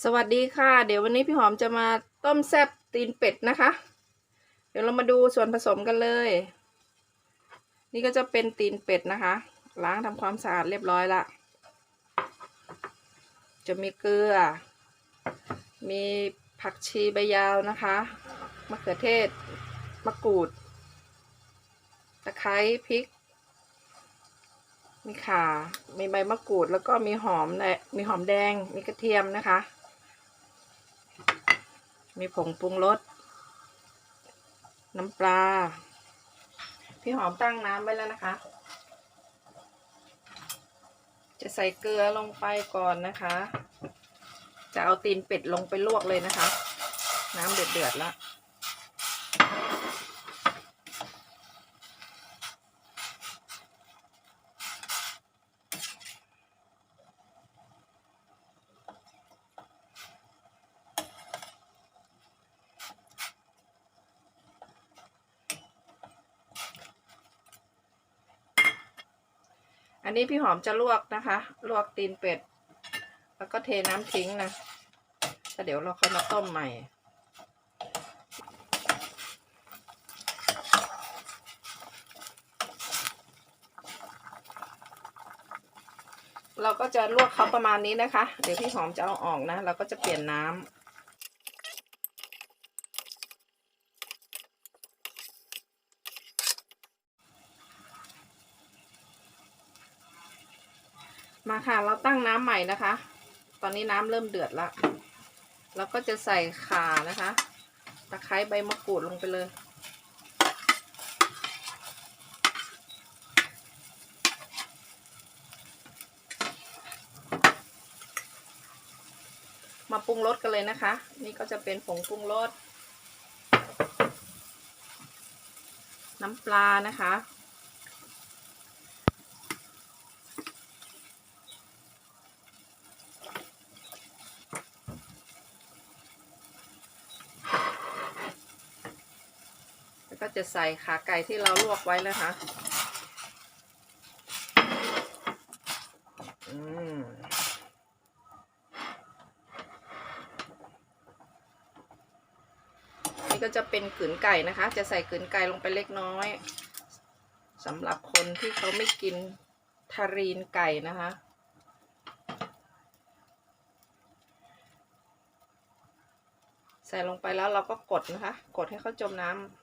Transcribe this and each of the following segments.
สวัสดีค่ะ เดี๋ยววันนี้พี่หอมจะมาต้มแซ่บตีนเป็ดนะคะ เดี๋ยวเรามาดูส่วนผสมกันเลย นี่ก็จะเป็นตีนเป็ดนะคะ ล้างทำความสะอาดเรียบร้อยละจะมีเกลือ มีผักชีใบยาวนะคะมะเขือเทศมะกรูด ตะไคร้พริก มีข่า มีใบมะกรูด แล้วก็มีหอมและมีหอมแดง มีกระเทียมนะคะ มีผงปรุงรส น้ำปลา พี่หอมตั้งน้ำไว้แล้วนะคะ จะใส่เกลือลงไปก่อนนะคะ จะเอาตีนเป็ดลงไปลวกเลยนะคะ น้ำเดือดๆแล้ว นนี้พี่หอมจะลวกนะคะ ลวกตีนเป็ด แล้วก็เทน้ำทิ้งนะแล้วเดี๋ยวเราค่อยมาต้มใหม่ เราก็จะลวกเขาประมาณนี้นะคะ เดี๋ยวพี่หอมจะเอาออกนะ เราก็จะเปลี่ยนน้ำ มาค่ะเราตั้งน้ำใหม่นะคะ ตอนนี้น้ำเริ่มเดือดแล้วเราก็จะใส่ข่านะคะ ตะไคร้ใบมะกรูดลงไปเลยมาปรุงรสกันเลยนะคะ นี่ก็จะเป็นผงปรุงรส น้ำปลานะคะ ก็จะใส่ขาไก่ที่เราลวกไว้แล้วคะอืมนี่ก็จะเป็นขืนไก่นะคะ จะใส่ขืนไก่ลงไปเล็กน้อยสำหรับคนที่เขาไม่กินทารีนไก่นะคะใส่ลงไปแล้วเราก็กดนะคะ กดให้เขาจมน้ำ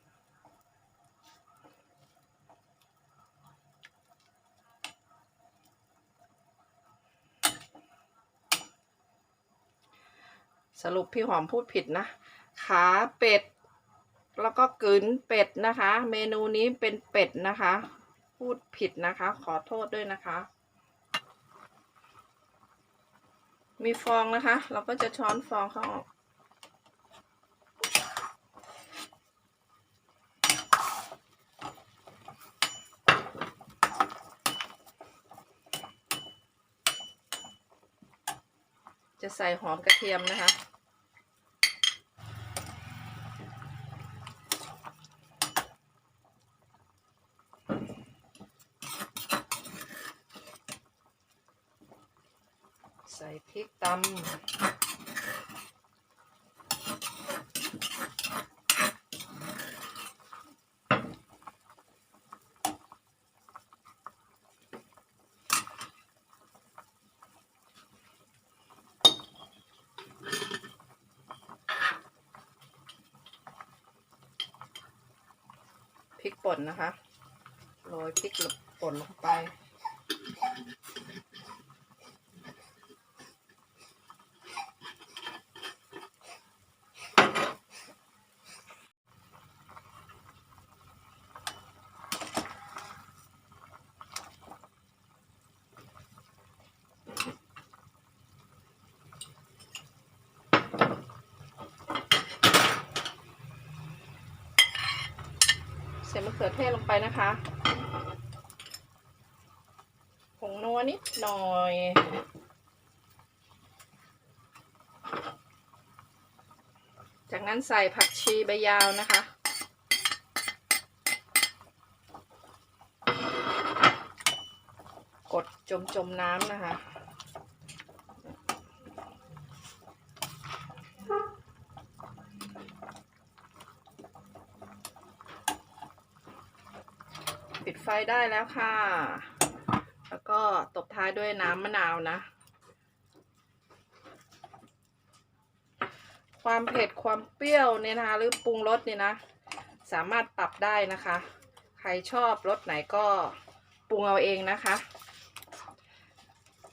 สรุปพี่หอมพูดผิดนะ ขาเป็ด แล้วก็กลืนเป็ดนะคะ เมนูนี้เป็นเป็ดนะคะ พูดผิดนะคะ ขอโทษด้วยนะคะ มีฟองนะคะ เราก็จะช้อนฟองเขาออก จะใส่หอมกระเทียมนะคะ ใส่พริกตำ พริกป่นนะคะ โรยพริกป่นลงไปะเขือเทศลงไปนะคะผงนัวนิดหน่อยจากนั้นใส่ผักชีใบยาวนะคะ กดจมจมน้ำนะคะ ปิดไฟได้แล้วค่ะ แล้วก็ตบท้ายด้วยน้ำมะนาวนะ ความเผ็ดความเปรี้ยวเนี่ยนะคะหรือปรุงรสเนี่ยนะ สามารถปรับได้นะคะ ใครชอบรสไหนก็ปรุงเอาเองนะคะ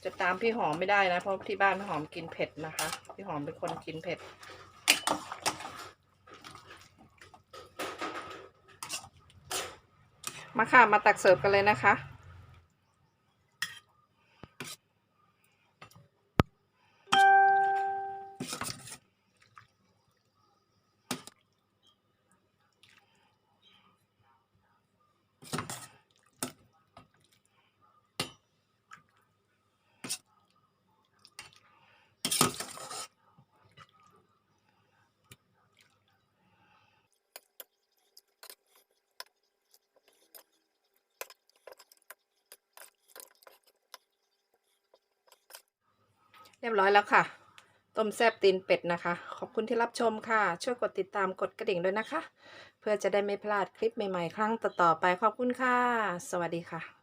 จะตามพี่หอมไม่ได้นะ เพราะที่บ้านพี่หอมกินเผ็ดนะคะ พี่หอมเป็นคนกินเผ็ด มาค่ะ มาตักเสิร์ฟกันเลยนะคะ เรียบร้อยแล้วค่ะ ต้มแซบตีนเป็ดนะคะ ขอบคุณที่รับชมค่ะ ช่วยกดติดตามกดกระดิ่งด้วยนะคะ เพื่อจะได้ไม่พลาดคลิปใหม่ๆ ครั้งต่อๆไปขอบคุณค่ะ สวัสดีค่ะ